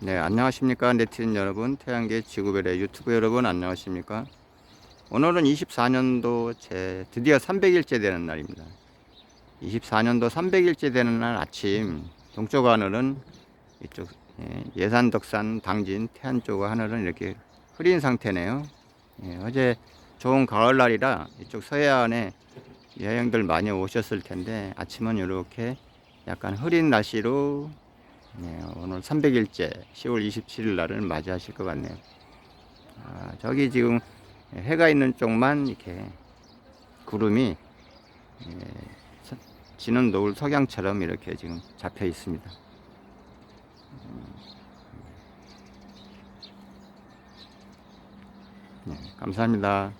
네, 안녕하십니까. 네티즌 여러분, 태양계 지구별의 유튜브 여러분, 안녕하십니까. 오늘은 24년도 제 드디어 300일째 되는 날입니다. 24년도 300일째 되는 날 아침, 동쪽 하늘은 이쪽 예, 예산 덕산 당진 태안 쪽 하늘은 이렇게 흐린 상태네요. 예, 어제 좋은 가을날이라 이쪽 서해안에 여행들 많이 오셨을 텐데 아침은 이렇게 약간 흐린 날씨로 네, 오늘 300일째 10월 27일 날을 맞이하실 것 같네요. 아, 저기 지금 해가 있는 쪽만 이렇게 구름이 예, 서- 지는 노을 석양처럼 이렇게 지금 잡혀 있습니다. 음, 네, 감사합니다.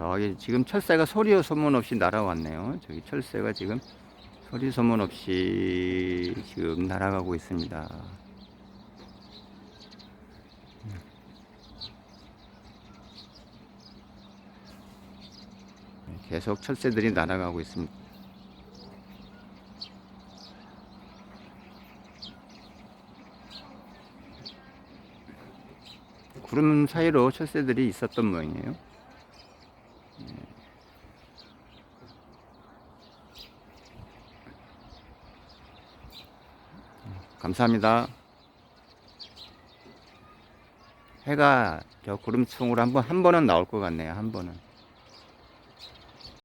저기 지금 철새가 소리 소문 없이 날아왔네요. 저기 철새가 지금 소리 소문 없이 지금 날아가고 있습니다. 네, 계속 철새들이 날아가고 있습니다. 구름 사이로 철새들이 있었던 모양이에요. 감사합니다. 해가 저 구름층으로 한 번, 한 번은 나올 것 같네요. 한 번은.